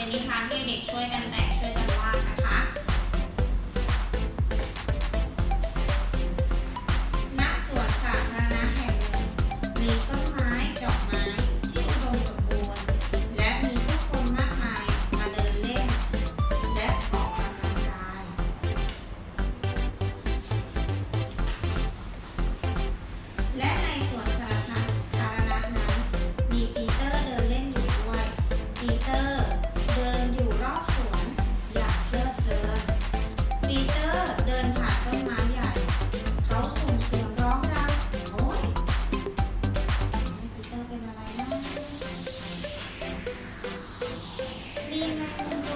เป็นนิทานที่เด็กช่วยกันแต่ง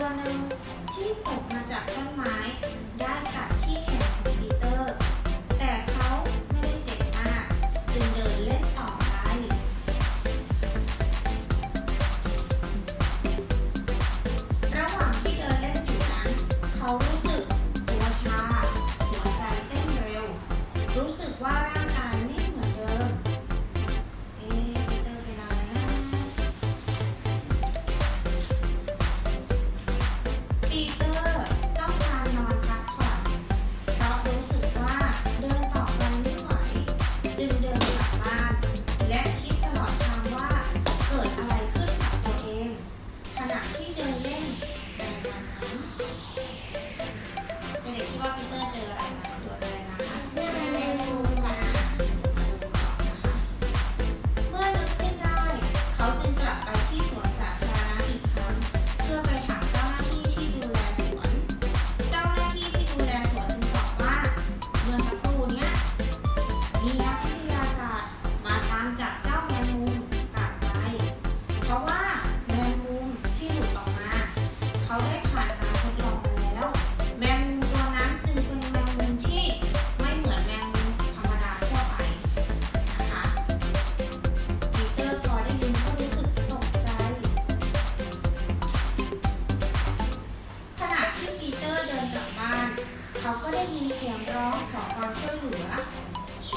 ตัวหนึ่งที่ตกมาจากต้นไม้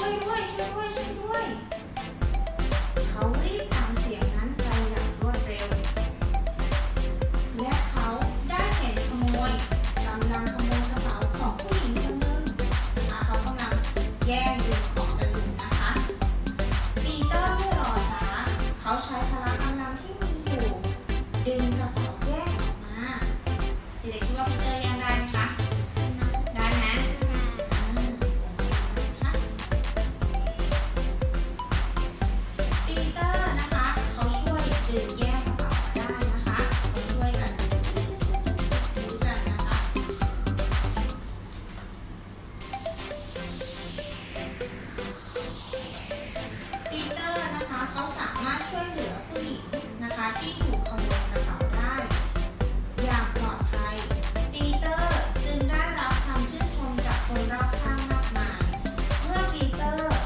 ช่วยด้วย ช่วยด้วย ช่วยด้วย เขารีบตามเสียงนั้นไปอย่างรวดเร็ว และเขาได้เห็นขโมยกำลังขโมยกระเป๋าของผู้หญิงคนหนึ่งอ่เขากำลังแย่งดึงของกันอยู่นะคะปีเตอร์ไม่รอช้าเขาใช้พลังกำลังที่มีอยู่ดึง ที่ถูกขโมยกระเป๋าได้ อย่างปลอดภัย ปีเตอร์จึงได้รับคำชื่นชมจากคนรอบข้างมากมาย เมื่อปีเตอร์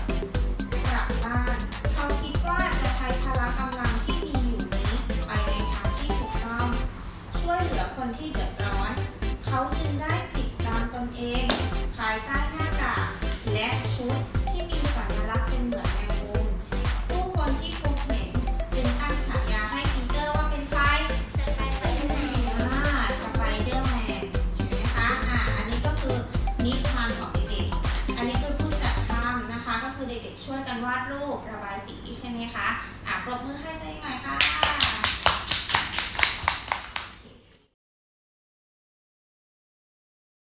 กลับบ้าน เขาคิดว่าจะใช้พละกำลังที่มีอยู่นี้ไปในทางที่ถูกต้อง ช่วยเหลือคนที่เดือดร้อน เขาจึงได้ปิดตามตนเอง ภายใต้หน้ากากและชุด รูประบายสีใช่ไหมคะอะปรบมือให้ได้เองหน่คะ